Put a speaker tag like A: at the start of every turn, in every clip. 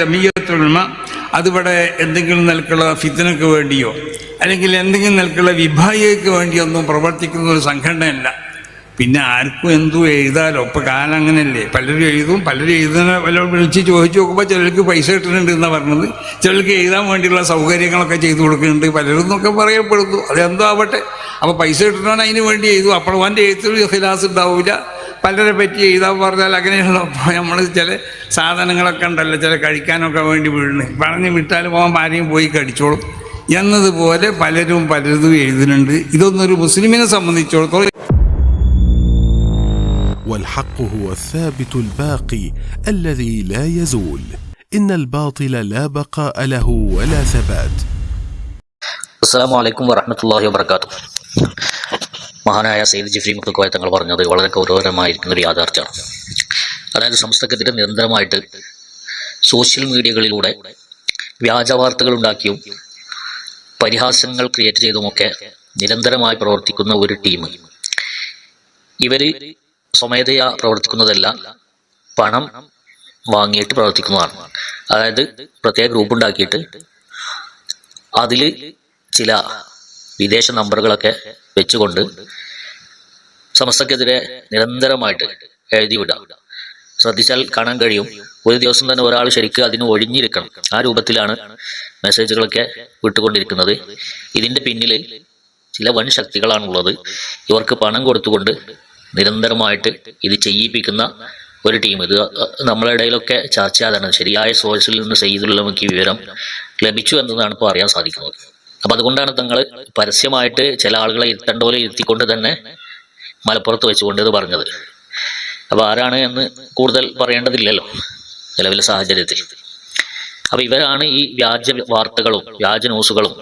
A: ജമീയത്തുൽമ അതിവിടെ എന്തെങ്കിലും നിലക്കുള്ള ഫിത്തിനക്ക് വേണ്ടിയോ അല്ലെങ്കിൽ എന്തെങ്കിലും നിലക്കുള്ള വിഭാഗികൾക്ക് വേണ്ടിയോ ഒന്നും പ്രവർത്തിക്കുന്ന ഒരു സംഘടനയല്ല. പിന്നെ ആർക്കും എന്തും എഴുതാലോ? ഇപ്പം കാലം അങ്ങനെയല്ലേ. പലരും എഴുതും പലരും എഴുതുന്ന വല്ലതും വിളിച്ച് ചോദിച്ചു നോക്കുമ്പോൾ ചിലർക്ക് പൈസ കിട്ടുന്നുണ്ട് എന്നാണ് പറഞ്ഞത്. ചിലർക്ക് എഴുതാൻ വേണ്ടിയുള്ള സൗകര്യങ്ങളൊക്കെ ചെയ്തു കൊടുക്കുന്നുണ്ട്. പലരും എന്നൊക്കെ പറയപ്പെടുന്നു. അതെന്തോ ആവട്ടെ. അപ്പോൾ പൈസ കിട്ടണമെന്ന് അതിന് വേണ്ടി എഴുതും. അപ്പോൾ അവന്റെ എഴുത്തിൽ ഹിലാസ് ഉണ്ടാവില്ല പലരെ പറ്റി എഴുതാൻ പറഞ്ഞാൽ അങ്ങനെയുള്ള നമ്മൾ ചില സാധനങ്ങളൊക്കെ ഉണ്ടല്ലോ ചില കഴിക്കാനൊക്കെ വേണ്ടി വീഴുന്നത് പറഞ്ഞ് വിട്ടാൽ പോകാൻ ആരെയും പോയി കടിച്ചോളും എന്നതുപോലെ പലരും പലതും എഴുതുന്നുണ്ട് ഇതൊന്നൊരു മുസ്ലിമിനെ സംബന്ധിച്ചിടത്തോളം
B: والحق هو الثابت الباقي الذي لا يزول ان الباطل لا بقاء له ولا ثبات
C: അസ്സാം വലൈക്കും വറഹമത്തല്ലാഹി വാബർക്കാത്തു മഹാനായ സെയ്ദ് ജിഫ്രി മുത്തുക്കോയ തങ്ങൾ പറഞ്ഞത് വളരെ ഗൗരവകരമായിരിക്കുന്ന ഒരു യാഥാർത്ഥ്യമാണ്. അതായത് സംസ്ഥക്കെതിരെ നിരന്തരമായിട്ട് സോഷ്യൽ മീഡിയകളിലൂടെ വ്യാജ വാർത്തകൾ ഉണ്ടാക്കിയും പരിഹാസങ്ങൾ ക്രിയേറ്റ് ചെയ്തുമൊക്കെ നിരന്തരമായി പ്രവർത്തിക്കുന്ന ഒരു ടീം ഇവർ സ്വമേധയാ പ്രവർത്തിക്കുന്നതല്ല പണം വാങ്ങിയിട്ട് പ്രവർത്തിക്കുന്നതാണ്. അതായത് പ്രത്യേക ഗ്രൂപ്പ് ഉണ്ടാക്കിയിട്ട് അതിൽ ചില വിദേശ നമ്പറുകളൊക്കെ വെച്ചുകൊണ്ട് സമസ്തക്കെതിരെ നിരന്തരമായിട്ട് എഴുതി വിടാം ശ്രദ്ധിച്ചാൽ കാണാൻ കഴിയും. ഒരു ദിവസം തന്നെ ഒരാൾ ശരിക്കും അതിന് ഒഴിഞ്ഞിരിക്കണം. ആ രൂപത്തിലാണ് മെസ്സേജുകളൊക്കെ വിട്ടുകൊണ്ടിരിക്കുന്നത്. ഇതിന്റെ പിന്നിൽ ചില വൻ ശക്തികളാണുള്ളത്. ഇവർക്ക് പണം കൊടുത്തുകൊണ്ട് നിരന്തരമായിട്ട് ഇത് ചെയ്യിപ്പിക്കുന്ന ഒരു ടീം. ഇത് നമ്മുടെ ഇടയിലൊക്കെ ചർച്ച ചെയ്യാതാണ് ശരിയായ സോഴ്സിൽ നിന്ന് ചെയ്തുള്ള വിവരം ലഭിച്ചു എന്നതാണ് ഇപ്പോൾ അറിയാൻ സാധിക്കുന്നത്. അപ്പൊ അതുകൊണ്ടാണ് തങ്ങൾ പരസ്യമായിട്ട് ചില ആളുകളെ ഇരുത്തേണ്ട പോലെ ഇരുത്തിക്കൊണ്ട് തന്നെ മലപ്പുറത്ത് വെച്ചുകൊണ്ട് ഇത് പറഞ്ഞത്. അപ്പൊ ആരാണ് എന്ന് കൂടുതൽ പറയേണ്ടതില്ലല്ലോ നിലവിലെ സാഹചര്യത്തിൽ. അപ്പൊ ഇവരാണ് ഈ വ്യാജ വാർത്തകളും വ്യാജ ന്യൂസുകളും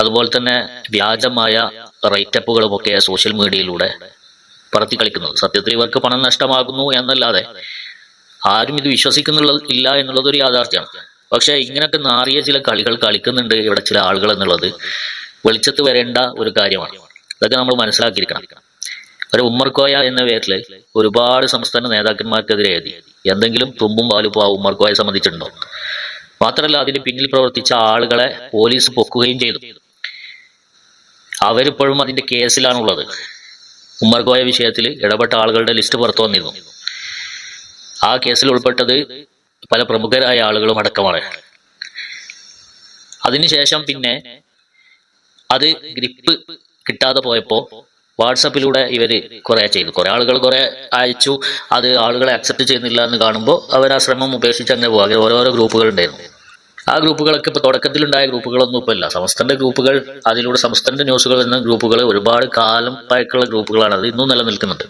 C: അതുപോലെ തന്നെ വ്യാജമായ റൈറ്റപ്പുകളും ഒക്കെ സോഷ്യൽ മീഡിയയിലൂടെ പറത്തി കളിക്കുന്നത്. സത്യത്തിൽ ഇവർക്ക് പണം നഷ്ടമാകുന്നു എന്നല്ലാതെ ആരും ഇത് വിശ്വസിക്കുന്നുള്ള ഇല്ല എന്നുള്ളത് ഒരു യാഥാർത്ഥ്യമാണ്. പക്ഷെ ഇങ്ങനത്തെ നാറിയ ചില കളികൾ കളിക്കുന്നുണ്ട് ഇവിടെ ചില ആളുകൾ എന്നുള്ളത് വെളിച്ചത്ത് വരേണ്ട ഒരു കാര്യമാണ്. അതൊക്കെ നമ്മൾ മനസ്സിലാക്കിയിരിക്കണം. ഒരു ഉമ്മർക്കോയ എന്ന പേരിൽ ഒരുപാട് സംസ്ഥാന നേതാക്കന്മാർക്കെതിരെ എഴുതി. എന്തെങ്കിലും തുമ്പും പാലും ആ ഉമ്മർക്കോയെ സംബന്ധിച്ചിട്ടുണ്ടോ? മാത്രമല്ല അതിന് പിന്നിൽ പ്രവർത്തിച്ച ആളുകളെ പോലീസ് പൊക്കുകയും ചെയ്തു. അവരിപ്പോഴും അതിന്റെ കേസിലാണുള്ളത്. ഉമ്മർകോയ വിഷയത്തിൽ ഇടപെട്ട ആളുകളുടെ ലിസ്റ്റ് പുറത്തു വന്നിരുന്നു. ആ കേസിൽ ഉൾപ്പെട്ടത് പല പ്രമുഖരായ ആളുകളും അടക്കമാണ്. അതിനുശേഷം പിന്നെ അത് ഗ്രിപ്പ് കിട്ടാതെ പോയപ്പോ വാട്സപ്പിലൂടെ ഇവർ കുറെ ചെയ്തു. കുറെ ആളുകൾ കുറെ അയച്ചു. അത് ആളുകളെ അക്സെപ്റ്റ് ചെയ്യുന്നില്ല എന്ന് കാണുമ്പോൾ അവർ ആ ശ്രമം ഉപേക്ഷിച്ച് അങ്ങനെ പോകുക ഓരോരോ ഗ്രൂപ്പുകൾ ഉണ്ടായിരുന്നു. ആ ഗ്രൂപ്പുകളൊക്കെ ഇപ്പൊ തുടക്കത്തിലുണ്ടായ ഗ്രൂപ്പുകളൊന്നും ഇപ്പൊ ഇല്ല. സമസ്തന്റെ ഗ്രൂപ്പുകൾ അതിലൂടെ സമസ്തന്റെ ന്യൂസുകൾ എന്ന ഗ്രൂപ്പുകൾ ഒരുപാട് കാലം പഴക്കമുള്ള ഗ്രൂപ്പുകളാണ് അത് ഇന്നും നിലനിൽക്കുന്നുണ്ട്.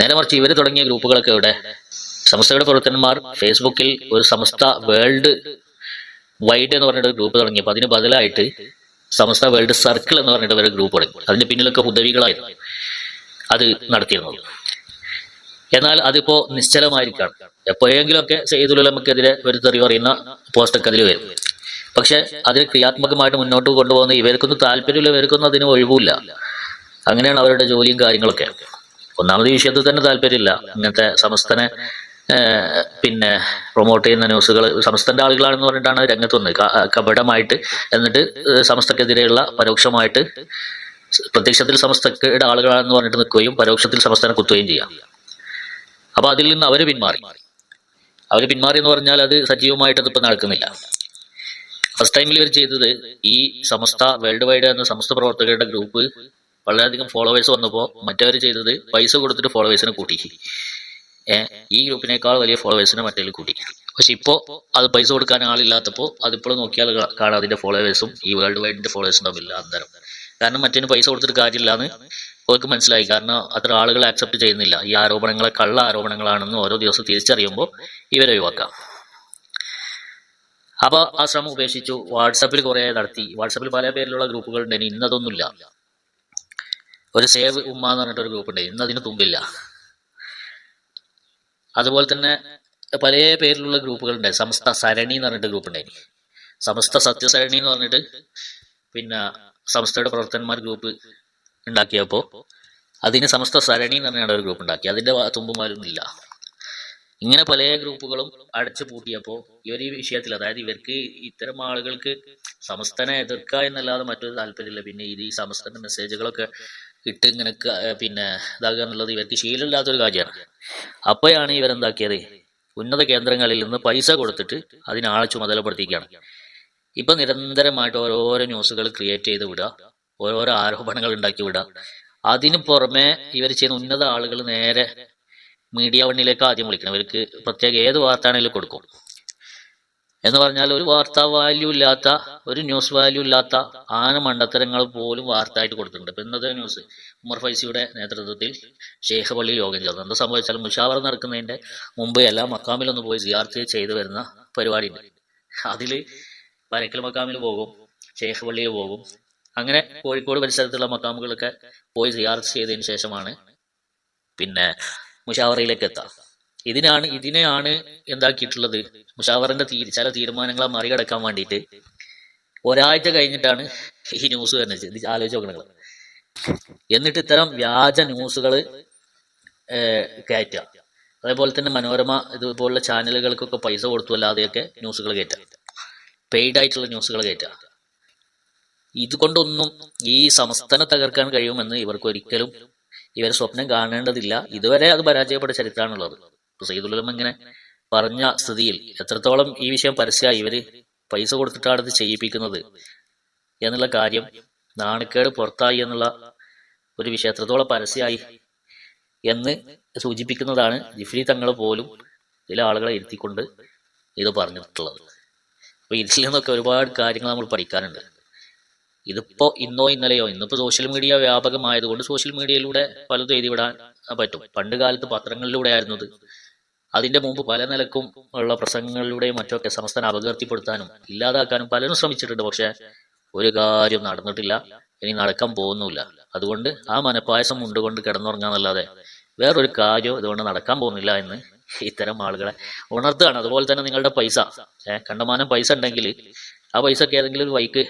C: നേരെ മറിച്ച് ഇവർ തുടങ്ങിയ ഗ്രൂപ്പുകളൊക്കെ ഇവിടെ സമസ്തയുടെ പ്രവർത്തകന്മാർ ഫേസ്ബുക്കിൽ ഒരു സമസ്ത വേൾഡ് വൈഡ് എന്ന് പറഞ്ഞിട്ട് ഗ്രൂപ്പ് തുടങ്ങിയപ്പോൾ അതിന് ബദലായിട്ട് സമസ്ത വേൾഡ് സർക്കിൾ എന്ന് പറഞ്ഞിട്ട് ഒരു ഗ്രൂപ്പ് തുടങ്ങി. അതിന്റെ പിന്നിലൊക്കെ ഹുദവികളായിരുന്നു അത് നടത്തിയിരുന്നത്. എന്നാൽ അതിപ്പോ നിശ്ചലമായിരിക്കാണ്. എപ്പോഴെങ്കിലുമൊക്കെ സെയ്തുലമക്കെതിരെ ഒരു തെറി പറയുന്ന പോസ്റ്റൊക്കെ അതിൽ വരും. പക്ഷെ അതിൽ ക്രിയാത്മകമായിട്ട് മുന്നോട്ട് കൊണ്ടുപോകുന്ന ഇവർക്കൊന്നും താല്പര്യമില്ല ഇവർക്കൊന്നും അതിന് ഒഴിവില്ല. അങ്ങനെയാണ് അവരുടെ ജോലിയും കാര്യങ്ങളൊക്കെ. ഒന്നാമത് ഈ വിഷയത്തിൽ തന്നെ താല്പര്യമില്ല. ഇങ്ങനത്തെ സമസ്തനെ പിന്നെ പ്രൊമോട്ട് ചെയ്യുന്ന ന്യൂസുകൾ സമസ്തന്റെ ആളുകളാണെന്ന് പറഞ്ഞിട്ടാണ് രംഗത്ത് വന്നത്. കപടമായിട്ട് എന്നിട്ട് സമസ്തക്കെതിരെയുള്ള പരോക്ഷമായിട്ട് പ്രത്യക്ഷത്തിൽ സമസ്തയുടെ ആളുകളാണെന്ന് പറഞ്ഞിട്ട് നിൽക്കുകയും പരോക്ഷത്തിൽ സമസ്തനെ കുത്തുകയും ചെയ്യാം. അപ്പൊ അതിൽ നിന്ന് അവർ പിന്മാറി. അവർ പിന്മാറി എന്ന് പറഞ്ഞാൽ അത് സജീവമായിട്ട് അതിപ്പോ നടക്കുന്നില്ല. ഫസ്റ്റ് ടൈമിൽ ഇവർ ചെയ്തത് ഈ സമസ്ത വേൾഡ് വൈഡ് എന്ന സമസ്ത പ്രവർത്തകരുടെ ഗ്രൂപ്പ് വളരെയധികം ഫോളോവേഴ്സ് വന്നപ്പോൾ മറ്റവർ ചെയ്തത് പൈസ കൊടുത്തിട്ട് ഫോളോവേഴ്സിനെ കൂട്ടി. ഈ ഗ്രൂപ്പിനേക്കാൾ വലിയ ഫോളോവേഴ്സിനെ മറ്റേ കൂടി. പക്ഷെ ഇപ്പോ അത് പൈസ കൊടുക്കാൻ ആളില്ലാത്തപ്പോൾ അതിപ്പോൾ നോക്കിയാൽ കാണാം അതിന്റെ ഫോളോവേഴ്സും ഈ വേൾഡ് വൈഡിന്റെ ഫോളോവേഴ്സും തമ്മിൽ അന്തരം. കാരണം മറ്റേന് പൈസ കൊടുത്തിട്ട് കാര്യമില്ല എന്ന് അവർക്ക് മനസ്സിലായി. കാരണം അത്ര ആളുകൾ ആക്സെപ്റ്റ് ചെയ്യുന്നില്ല. ഈ ആരോപണങ്ങളെ കള്ള ആരോപണങ്ങളാണെന്ന് ഓരോ ദിവസം തിരിച്ചറിയുമ്പോൾ ഇവരെ ഒഴിവാക്കാം. അപ്പൊ ആ ശ്രമം ഉപേക്ഷിച്ചു. വാട്സാപ്പിൽ കുറെ നടത്തി. വാട്സാപ്പിൽ പല പേരിലുള്ള ഗ്രൂപ്പുകൾ ഉണ്ടായിരുന്നു ഇന്നതൊന്നുമില്ല. ഒരു സേവ് ഉമ്മ എന്ന് പറഞ്ഞിട്ടൊരു ഗ്രൂപ്പ് ഉണ്ട് ഇന്നതിന് തുമ്പില്ല. അതുപോലെ തന്നെ പല പേരിലുള്ള ഗ്രൂപ്പുകളുണ്ട്. സമസ്ത സരണി എന്ന് പറഞ്ഞിട്ട് ഗ്രൂപ്പ് ഉണ്ടായി സമസ്ത സത്യസരണി എന്ന് പറഞ്ഞിട്ട് പിന്നെ സംസ്ഥയുടെ പ്രവർത്തകന്മാർ ഗ്രൂപ്പ് ഉണ്ടാക്കിയപ്പോൾ അതിന് സമസ്ത സരണി എന്ന് പറഞ്ഞാണ് ഒരു ഗ്രൂപ്പ് ഉണ്ടാക്കി അതിന്റെ തുമ്പുമാരൊന്നും ഇല്ല. ഇങ്ങനെ പല ഗ്രൂപ്പുകളും അടച്ചു പൂട്ടിയപ്പോൾ ഇവർ ഈ വിഷയത്തിൽ അതായത് ഇവർക്ക് ഇത്തരം ആളുകൾക്ക് സമസ്തനെ എതിർക്കുക എന്നല്ലാതെ മറ്റൊരു താല്പര്യമില്ല. പിന്നെ ഇത് ഈ സമസ്തന്റെ മെസ്സേജുകളൊക്കെ ഇട്ട് ഇങ്ങനെ പിന്നെ ഇതാകുക എന്നുള്ളത് ഇവർക്ക് ശീലമില്ലാത്തൊരു കാര്യമാണ്. അപ്പോഴാണ് ഇവരെന്താക്കിയത് ഉന്നത കേന്ദ്രങ്ങളിൽ നിന്ന് പൈസ കൊടുത്തിട്ട് അതിനാളെ ചുമതലപ്പെടുത്തിയിരിക്കുകയാണ്. ഇപ്പം നിരന്തരമായിട്ട് ഓരോരോ ന്യൂസുകൾ ക്രിയേറ്റ് ചെയ്ത് വിടുക ഓരോരോ ആരോപണങ്ങൾ ഉണ്ടാക്കി വിടുക. അതിന് പുറമെ ഇവർ ചെയ്യുന്ന ഉന്നത ആളുകൾ നേരെ മീഡിയ വണ്ണിലേക്ക് ആദ്യം വിളിക്കണം. ഇവർക്ക് പ്രത്യേക ഏത് വാർത്താണെങ്കിലും കൊടുക്കും. എന്ന് പറഞ്ഞാൽ ഒരു വാർത്താ വാല്യൂ ഇല്ലാത്ത ഒരു ന്യൂസ് വാല്യൂ ഇല്ലാത്ത ആന മണ്ടത്തരങ്ങൾ പോലും വാർത്തയായിട്ട് കൊടുത്തിട്ടുണ്ട്. ഇപ്പൊ ഇന്നത്തെ ന്യൂസ് ഉമർ ഫൈസിയുടെ നേതൃത്വത്തിൽ ഷെയ്ഖ് പള്ളി യോഗം ചേർന്നു. എന്താ സംഭവിച്ചാൽ മുഷാവർ നടക്കുന്നതിന്റെ മുമ്പ് എല്ലാ മക്കാമിലൊന്ന് പോയി സിയാർത്ത് ചെയ്തു വരുന്ന പരിപാടിയുണ്ട്. അതിൽ പരക്കൽ മക്കാമിൽ പോകും ഷെയ്ഖ് പള്ളിയിൽ പോകും. അങ്ങനെ കോഴിക്കോട് പരിസരത്തുള്ള മക്കാമുകളൊക്കെ പോയി സിയാർത്ത് ചെയ്തതിന് ശേഷമാണ് പിന്നെ മുഷാവറയിലേക്ക് എത്താം. ഇതിനാണ് ഇതിനെയാണ് എന്താക്കിയിട്ടുള്ളത്? മുഷാവറിന്റെ ചില തീരുമാനങ്ങളെ മറികടക്കാൻ വേണ്ടിയിട്ട് ഒരാഴ്ച കഴിഞ്ഞിട്ടാണ് ഈ ന്യൂസ് വരുന്നത്. ഇത് ആലോചിച്ച് നോക്കണം നിങ്ങൾ. എന്നിട്ട് ഇത്തരം വ്യാജ ന്യൂസുകൾ കയറ്റുക അതേപോലെ തന്നെ മനോരമ ഇതുപോലുള്ള ചാനലുകൾക്കൊക്കെ പൈസ കൊടുത്തു അല്ലാതെയൊക്കെ ന്യൂസുകൾ കയറ്റുക പെയ്ഡ് ആയിട്ടുള്ള ന്യൂസുകൾ കയറ്റുക ഇതുകൊണ്ടൊന്നും ഈ സംസ്ഥാനം തകർക്കാൻ കഴിയുമെന്ന് ഇവർക്ക് ഒരിക്കലും ഇവർ സ്വപ്നം കാണേണ്ടതില്ല. ഇതുവരെ അത് പരാജയപ്പെട്ട ചരിത്രമാണുള്ളത്. സയ്യിദുലം ഇങ്ങനെ പറഞ്ഞ സ്ഥിതിയിൽ എത്രത്തോളം ഈ വിഷയം പരസ്യമായി ഇവർ പൈസ കൊടുത്തിട്ടാണ് ഇത് ചെയ്യിപ്പിക്കുന്നത് എന്നുള്ള കാര്യം നാണക്കേട് പുറത്തായി എന്നുള്ള ഒരു വിഷയം എത്രത്തോളം പരസ്യമായി എന്ന് സൂചിപ്പിക്കുന്നതാണ് ജിഫ്രി തങ്ങൾ പോലും ചില ആളുകളെ ഇരുത്തിക്കൊണ്ട് ഇത് പറഞ്ഞിട്ടുള്ളത്. അപ്പൊ ഇതിൽ നിന്നൊക്കെ ഒരുപാട് കാര്യങ്ങൾ നമ്മൾ പഠിക്കാനുണ്ട്. ഇതിപ്പോ ഇന്നോ ഇന്നലെയോ ഇന്നിപ്പോ സോഷ്യൽ മീഡിയ വ്യാപകമായതുകൊണ്ട് സോഷ്യൽ മീഡിയയിലൂടെ പലതും എഴുതി വിടാൻ പറ്റും. പണ്ട് കാലത്ത് പത്രങ്ങളിലൂടെ ആയിരുന്നു അതിന്റെ മുമ്പ് പല നിലക്കും ഉള്ള പ്രസംഗങ്ങളിലൂടെയും മറ്റൊക്കെ സംസ്ഥാനം അപകീർത്തിപ്പെടുത്താനും ഇല്ലാതാക്കാനും പലരും ശ്രമിച്ചിട്ടുണ്ട്. പക്ഷെ ഒരു കാര്യം നടന്നിട്ടില്ല. ഇനി നടക്കാൻ പോകുന്നില്ല അതുകൊണ്ട് ആ മനപ്പായസം ഉണ്ടുകൊണ്ട് കിടന്നുറങ്ങാന്നല്ലാതെ വേറൊരു കാര്യം ഇതുകൊണ്ട് നടക്കാൻ പോകുന്നില്ല എന്ന് ഇത്തരം ആളുകളെ ഉണർത്തുകയാണ്. അതുപോലെ തന്നെ നിങ്ങളുടെ പൈസ. കണ്ടമാനം പൈസ ഉണ്ടെങ്കിൽ ആ പൈസ ഒക്കെ ഏതെങ്കിലും ഒരു വൈക്ക്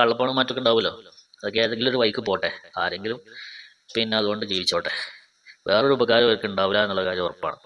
C: കള്ളപ്പണം മറ്റൊക്കെ ഉണ്ടാവുമല്ലോ. അതൊക്കെ ഏതെങ്കിലും ഒരു വൈക്ക് പോട്ടെ. ആരെങ്കിലും പിന്നെ അതുകൊണ്ട് ജീവിച്ചോട്ടെ. വേറൊരു ഉപകാരം അവർക്ക് ഉണ്ടാവില്ല എന്നുള്ള കാര്യം ഉറപ്പാണ്.